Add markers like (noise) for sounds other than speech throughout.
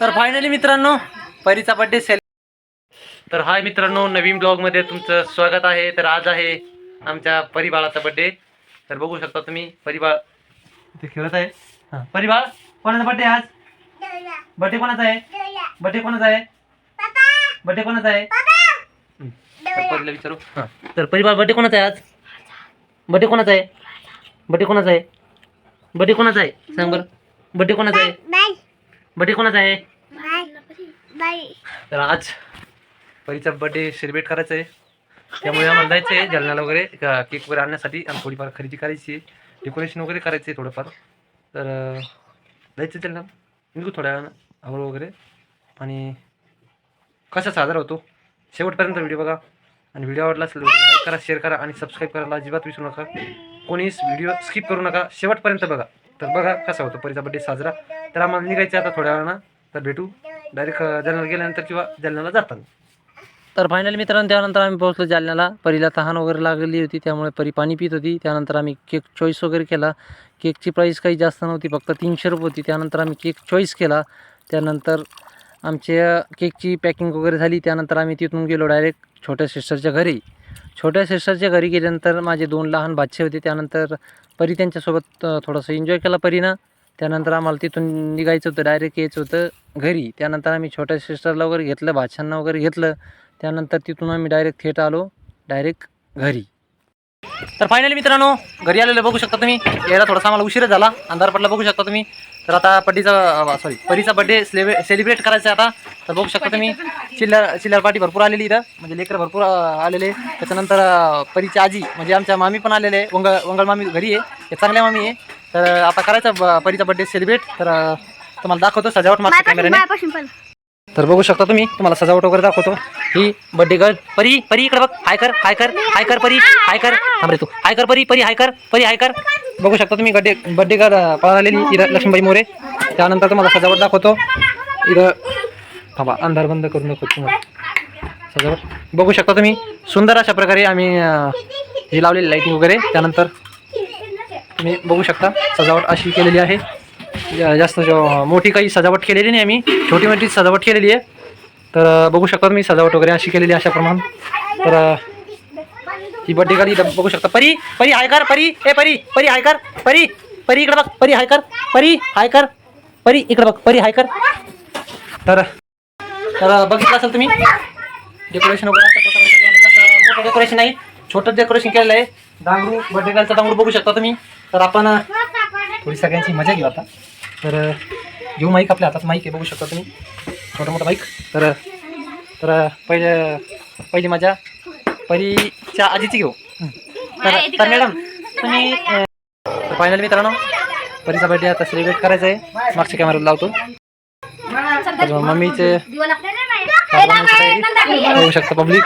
तर फायनली मित्रांनो परीचा birthday sale तर हाय मित्रांनो नवीन ब्लॉगमध्ये तुमचं स्वागत आहे. तर आज आहे आमच्या परिबाळाचा बड्डे तर बघू शकता तुम्ही परिबाळ ते खेळत आहे. हां. परिबाळ कोणाचा बड्डे आज? बड्डे कोणाचा आहे? बड्डे कोणाचा आहे? बड्डे कोणाचा आहे? परीला विचारू. हां. तर परिबाळ बड्डे कोणाचा आहे आज? बड्डे कोणाचा आहे? बड्डे कोणाचा आहे? बड्डे कोणाचा आहे? सांग बरं. बड्डे कोणाचा आहे? बड्डे कोणाचा आहे? तर आज परीचा बर्थडे सेलिब्रेट करायचा आहे त्यामुळे आम्हाला जायचं आहे जालन्याला वगैरे केक वगैरे आणण्यासाठी आणि थोडीफार खरेदी करायची आहे. डेकोरेशन वगैरे करायचं आहे थोडंफार. तर जायचं त्याला निघू थोड्या वेळानं आवड वगैरे. आणि कसा साजरा होतो? शेवटपर्यंत व्हिडिओ बघा. आणि व्हिडिओ आवडला असेल लाईक करा शेअर करा आणि सबस्क्राईब करायला अजिबात विसरू नका. कोणीच व्हिडिओ स्किप करू नका. शेवटपर्यंत बघा. तर बघा कसा होतो परीचा बड्डे साजरा. तर आम्हाला निघायचं आता थोड्या वेळानं. तर भेटू. डायरेक्ट जालन्याला गेल्यानंतर किंवा जालन्याला जाताना. तर फायनली मित्रांनो त्यानंतर आम्ही पोहोचलो जालन्याला. परीला तहान वगैरे लागलेली होती त्यामुळे परी पाणी पित होती. त्यानंतर आम्ही केक चॉईस वगैरे केला. केकची प्राईस काही जास्त नव्हती फक्त तीनशे रुपये होती. त्यानंतर आम्ही केक चॉईस केला. त्यानंतर आमच्या केकची पॅकिंग वगैरे झाली. त्यानंतर आम्ही तिथून गेलो डायरेक्ट छोट्या सिस्टरच्या घरी. छोट्या सिस्टरच्या घरी गेल्यानंतर माझे दोन लहान बादशे होते. त्यानंतर परी त्यांच्यासोबत थोडंसं एन्जॉय केला परीनं. त्यानंतर आम्हाला तिथून निघायचं होतं डायरेक्ट यायचं होतं घरी. त्यानंतर आम्ही छोट्या सिस्टरला वगैरे घेतलं बादशांना वगैरे घेतलं. त्यानंतर तिथून आम्ही डायरेक्ट थेट आलो डायरेक्ट घरी. तर फायनली मित्रांनो घरी आलेलं बघू शकता तुम्ही. यायला थोडासा आम्हाला उशीर झाला. अंधार पडला बघू शकता तुम्ही. तर आता पड्डीचा सॉरी परीचा बड्डे सेलिब्रेट करायचा आहे आता. तर बघू शकता तुम्ही चिल्लर चिल्लर पार्टी भरपूर आलेली इथं. म्हणजे लेकरं भरपूर आलेले. त्याच्यानंतर परीची आजी म्हणजे आमच्या मामी पण आलेले. आहे वंगळ वंगळ मामी घरी आहे. हे चांगल्या मामी आहे. तर आता करायचा परीचा बड्डे सेलिब्रेट तर तुम्हाला दाखवतो सजावट मागच्या कॅमेऱ्याने तर बघू शकता तुम्ही तुम्हाला सजावट वगैरे दाखवतो. ही बड्डे गर्ल परी परी इकडे बघ. हाय कर हाय कर हाय कर परी. हाय कर. थांब रे तू. हाय कर परी परी हाय कर परी हाय कर. बघू शकता तुम्ही बड्डे बड्डे गर्ल पळालेली इथं लक्ष्मीबाई मोरे. त्यानंतर तुम्हाला सजावट दाखवतो. इथं थांबा अंधार बंद करून दाखवतो तुम्हाला. सजावट. बघू शकता तुम्ही सुंदर अशा प्रकारे आम्ही हे लावलेली लाईटिंग वगैरे. त्यानंतर तुम्ही बघू शकता सजावट अशी केलेली आहे. जास्त मोठी काही सजावट केलेली नाही आम्ही. छोटी मोठी सजावट केलेली आहे. तर बघू शकता मी सजावट वगैरे अशी केलेली अशा प्रमाण. तर ही बड्डे गाडी बघू शकता. परी परी हाय कर परी. ए परी परी हाय कर परी. परी इकडे बघ परी हाय कर परी हाय कर परी इकडे बघ परी हाय कर. तर तर बघितलं असेल तुम्ही डेकोरेशन वगैरे मोठं डेकोरेशन आहे छोटं डेकोरेशन केलेलं आहे. डांगरू बड्डे गर्लचा डांगरू बघू शकता तुम्ही. तर आपण थोडी सगळ्यांची मजा घेऊ आता. तर घेऊ माईक आपल्या हातात माईक आहे बघू शकता तुम्ही. छोटा मोठा माईक तर तर पहिले पहिली मजा परीच्या आजीची घेऊ हं. तर तर मॅडम तुम्ही फायनल मित्रांनो परीचा बर्थडे आता सेलिब्रेट करायचा आहे मागच्या कॅमेऱ्याला लावतो तर मम्मीचे बघू शकता पब्लिक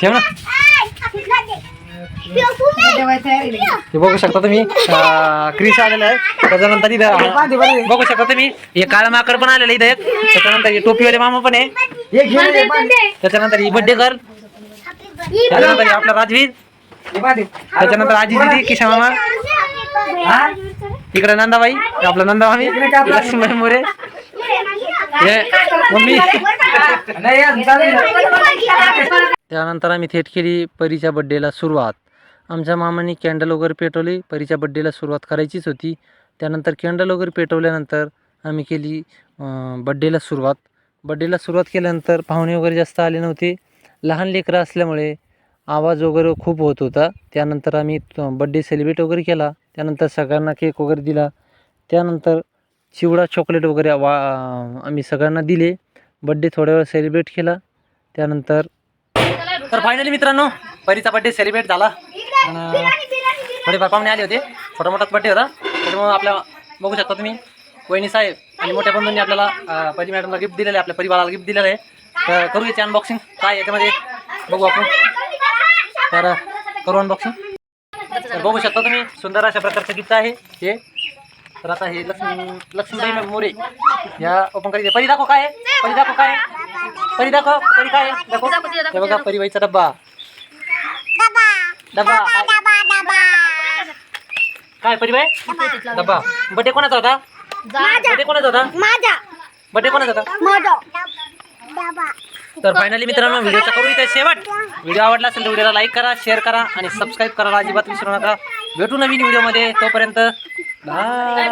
ठेव ना हे बघू शकता तुम्ही. अं, क्रिश आलेला आहे. (laughs) त्याच्यानंतर इथं बघू शकता तुम्ही. हे काळा माकड पण आलेलं इथं एक. त्याच्यानंतर हे टोपीवाले मामा पण आहे. त्याच्यानंतर ही बड्डे गर्ल त्याच्यानंतर आपला राजवीर. त्याच्यानंतर आजी दिदी किशा मामा. इकडे नंदाबाई हे आपला? नंदामामी लक्ष्मीबाई मोरे मम्मी. (laughs) त्यानंतर आम्ही थेट केली परीच्या बड्डेला सुरुवात. आमच्या मामाने कॅन्डल वगैरे पेटवली. परीच्या बड्डेला सुरुवात करायचीच होती. त्यानंतर कॅन्डल वगैरे पेटवल्यानंतर आम्ही केली बड्डेला सुरुवात. बड्डेला सुरुवात केल्यानंतर पाहुणे वगैरे जास्त आले नव्हते. लहान लेकरं असल्यामुळे आवाज वगैरे खूप होत होता. त्यानंतर आम्ही बड्डे सेलिब्रेट वगैरे केला. त्यानंतर सगळ्यांना केक वगैरे दिला. त्यानंतर चिवडा चॉकलेट वगैरे वा आम्ही सगळ्यांना दिले. बड्डे थोड्या वेळ सेलिब्रेट केला. त्यानंतर तर फायनली मित्रांनो परीचा बड्डे सेलिब्रेट झाला. आणि थोडेफार पाहुणे आले होते. छोटा मोठाच बड्डे होता. त्याच्यामुळे आपल्या बघू शकता तुम्ही वहिनी साहेब आणि मोठ्या बंधूंनी आपल्याला अं, परी मॅडमला गिफ्ट दिलेलं आहे आपल्या परिवाराला गिफ्ट दिलेलं आहे. तर करू याची अनबॉक्सिंग काय याच्यामध्ये? बघू आपण. तर करू अनबॉक्सिंग तर बघू शकता तुम्ही सुंदर अशा प्रकारचं गिफ्ट आहे हे. तर आता हे लक्ष्मी लक्ष्मीबाई मोरे. या ओपन करी परी दाखव काय आहे? परी दाखव काय आहे? परी दाखव परी काय आहे? दाखव. हे बघा परिवाईचा डब्बा. डबा. काय परिबाय डबा. बड्डे कोणाचा होता? बड्डे कोणाचा होता? माझा. बड्डे कोणाचा होता? माझा. तर फायनली मित्रांनो व्हिडिओचा करू इथे शेवट. व्हिडिओ आवडला असेल तर व्हिडिओला लाईक करा शेअर करा आणि सबस्क्राईब करायला अजिबात विसरू नका. भेटू नवीन व्हिडिओमध्ये तोपर्यंत बाय